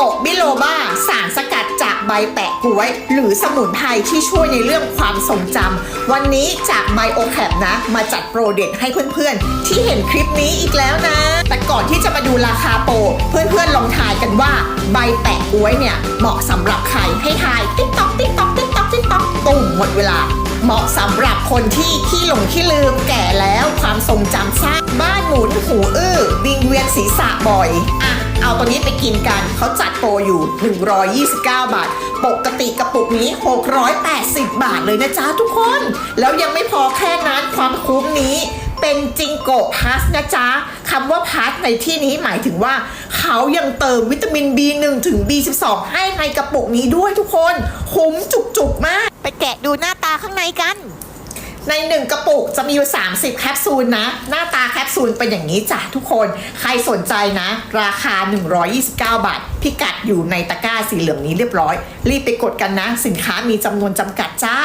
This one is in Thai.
โกะบิโลบาสารสกัดจากใบแปะกล้วย หรือสมุนไพรที่ช่วยในเรื่องความทรงจำวันนี้จากไบโอแคปนะ มาจัดโปรเด็ดให้เพื่อนๆ ที่เห็นคลิปนี้อีกแล้วนะ แต่ก่อนที่จะมาดูราคาโปรเพื่อนๆลองทายกันว่าใบแปะกล้วยเนี่ย เหมาะสำหรับใครให้ทายติ๊กต๊อกติ๊กต๊อกติ๊กต๊อกติ๊กต๊อกตุ่มหมดเวลาเหมาะสำหรับคนที่ขี้หลงขี้ลืมแก่แล้วความทรงจำสั้นบ้านหมุนหูอื้อวิงเวียนศีรษะบ่อยอะ เอาตัวนี้ไปกินกันเขาจัดโปรอยู่ 129 บาท ปกติกระปุกนี้ 680 บาทเลยนะจ๊ะทุกคน แล้วยังไม่พอแค่นั้นความคุ้มนี้เป็นจิงโกพลัสนะจ๊ะคำว่าพลัสในที่นี้หมายถึงว่า เขายังเติมวิตามิน B1 ถึง B12 ให้ในกระปุกนี้ด้วยทุกคน คุ้มจุกๆมาก ไปแกะดูหน้าตาข้างในกัน ในหนึ่งกระปุกจะมีอยู่ 30 แคปซูลนะ หน้าตาแคปซูลเป็นอย่างนี้จ้ะทุกคน ใครสนใจนะ ราคา 129 บาท พิกัดอยู่ในตะกร้าสีเหลืองนี้เรียบร้อย รีบไปกดกันนะ สินค้ามีจำนวนจำกัดจ้า